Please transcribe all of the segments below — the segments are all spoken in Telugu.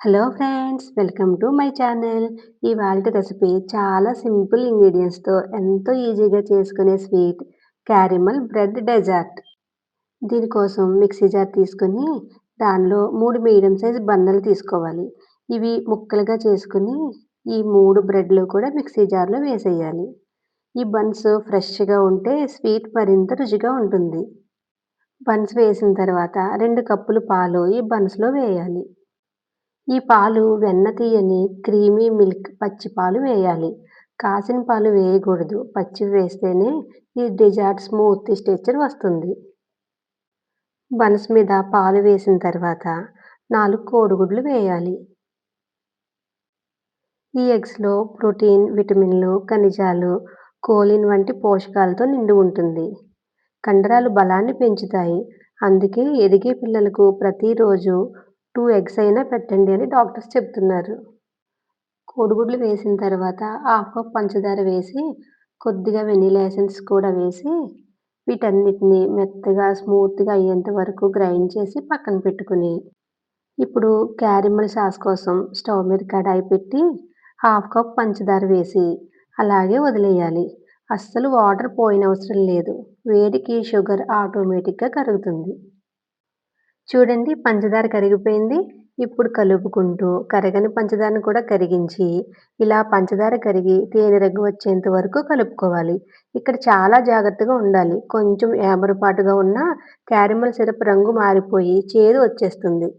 Hello friends welcome to my channel. ఇవాళ రెసిపీ చాలా సింపుల్ ఇంగ్రీడియంట్స్తో ఎంతో ఈజీగా చేసుకునే స్వీట్ క్యారిమల్ బ్రెడ్ డెజర్ట్. దీనికోసం మిక్సీ జార్ తీసుకొని దానిలో మూడు మీడియం సైజ్ బన్నలు తీసుకోవాలి. ఇవి ముక్కలుగా చేసుకుని ఈ మూడు బ్రెడ్లు కూడా మిక్సీ జార్లో వేసేయాలి. ఈ బన్స్ ఫ్రెష్గా ఉంటే స్వీట్ మరింత రుచిగా ఉంటుంది. బన్స్ వేసిన తర్వాత రెండు కప్పులు పాలు ఈ బన్స్లో వేయాలి. ఈ పాలు వెన్న తీయని క్రీమీ మిల్క్ పచ్చి పాలు వేయాలి. కాసిన పాలు వేయకూడదు. పచ్చివి వేస్తేనే ఈ డిజార్ట్ స్మూత్ స్టెచర్ వస్తుంది. బన్స్ మీద పాలు వేసిన తర్వాత నాలుగు కోడిగుడ్లు వేయాలి. ఈ ఎగ్స్లో ప్రోటీన్ విటమిన్లు ఖనిజాలు కోలిన్ వంటి పోషకాలతో నిండి ఉంటుంది. కండరాలు బలాన్ని పెంచుతాయి. అందుకే ఎదిగే పిల్లలకు ప్రతిరోజు టూ ఎగ్స్ అయినా పెట్టండి అని డాక్టర్స్ చెప్తున్నారు. కోడిగుడ్లు వేసిన తర్వాత హాఫ్ కప్ పంచదార వేసి కొద్దిగా వెనీలా ఎసెన్స్ కూడా వేసి వీటన్నిటిని మెత్తగా స్మూత్గా అయ్యేంత వరకు గ్రైండ్ చేసి పక్కన పెట్టుకుని ఇప్పుడు క్యారిమల్ సాస్ కోసం స్టవ్ మీద కడాయి పెట్టి హాఫ్ కప్ పంచదార వేసి అలాగే వదిలేయాలి. అస్సలు వాటర్ పోయినవసరం లేదు. వేడికి షుగర్ ఆటోమేటిక్గా కరుగుతుంది. చూడండి పంచదార కరిగిపోయింది. ఇప్పుడు కలుపుకుంటూ కరగని పంచదారను కూడా కరిగించి ఇలా పంచదార కరిగి తేనె రగ్గు వచ్చేంత వరకు కలుపుకోవాలి. ఇక్కడ చాలా జాగ్రత్తగా ఉండాలి. కొంచెం ఏమరపాటుగా ఉన్న క్యారమల్ సిరప్ రంగు మారిపోయి చేదు వచ్చేస్తుంది.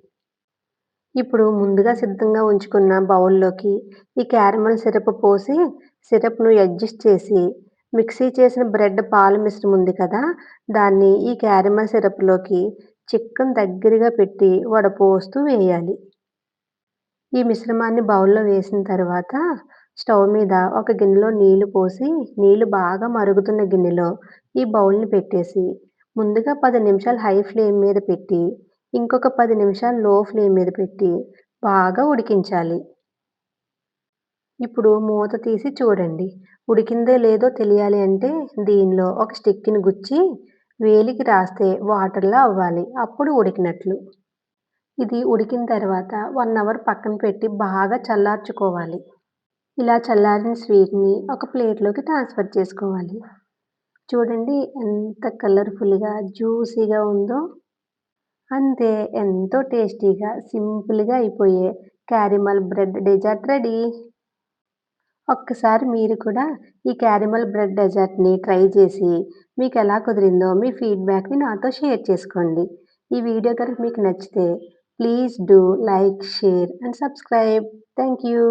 ఇప్పుడు ముందుగా సిద్ధంగా ఉంచుకున్న బౌల్లోకి ఈ క్యారమల్ సిరప్ పోసి సిరప్ను అడ్జస్ట్ చేసి మిక్సీ చేసిన బ్రెడ్ పాలు మిశ్రమం ఉంది కదా దాన్ని ఈ క్యారమల్ సిరప్లోకి చిక్కను దగ్గరగా పెట్టి వడపోస్తూ వేయాలి. ఈ మిశ్రమాన్ని బౌల్లో వేసిన తర్వాత స్టవ్ మీద ఒక గిన్నెలో నీళ్ళు పోసి నీళ్ళు బాగా మరుగుతున్న గిన్నెలో ఈ బౌల్ని పెట్టేసి ముందుగా పది నిమిషాలు హై ఫ్లేమ్ మీద పెట్టి ఇంకొక పది నిమిషాలు లో ఫ్లేమ్ మీద పెట్టి బాగా ఉడికించాలి. ఇప్పుడు మూత తీసి చూడండి. ఉడికిందే లేదో తెలియాలి అంటే దీనిలో ఒక స్టిక్ని గుచ్చి వేలికి రాస్తే వాటర్లా అవ్వాలి. అప్పుడు ఉడికినట్లు. ఇది ఉడికిన తర్వాత వన్ అవర్ పక్కన పెట్టి బాగా చల్లార్చుకోవాలి. ఇలా చల్లారిన స్వీట్ని ఒక ప్లేట్లోకి ట్రాన్స్ఫర్ చేసుకోవాలి. చూడండి ఎంత కలర్ఫుల్గా జ్యూసీగా ఉందో. అంతే ఎంతో టేస్టీగా సింపుల్గా అయిపోయే క్యారిమల్ బ్రెడ్ డెజర్ట్ రెడీ. ఒక్కసారి మీరు కూడా ఈ క్యారమల్ బ్రెడ్ డెజర్ట్ని ట్రై చేసి మీకు ఎలా కుదిరిందో మీ ఫీడ్బ్యాక్ని నాతో షేర్ చేసుకోండి. ఈ వీడియో కనుక మీకు నచ్చితే please do like share and subscribe. Thank you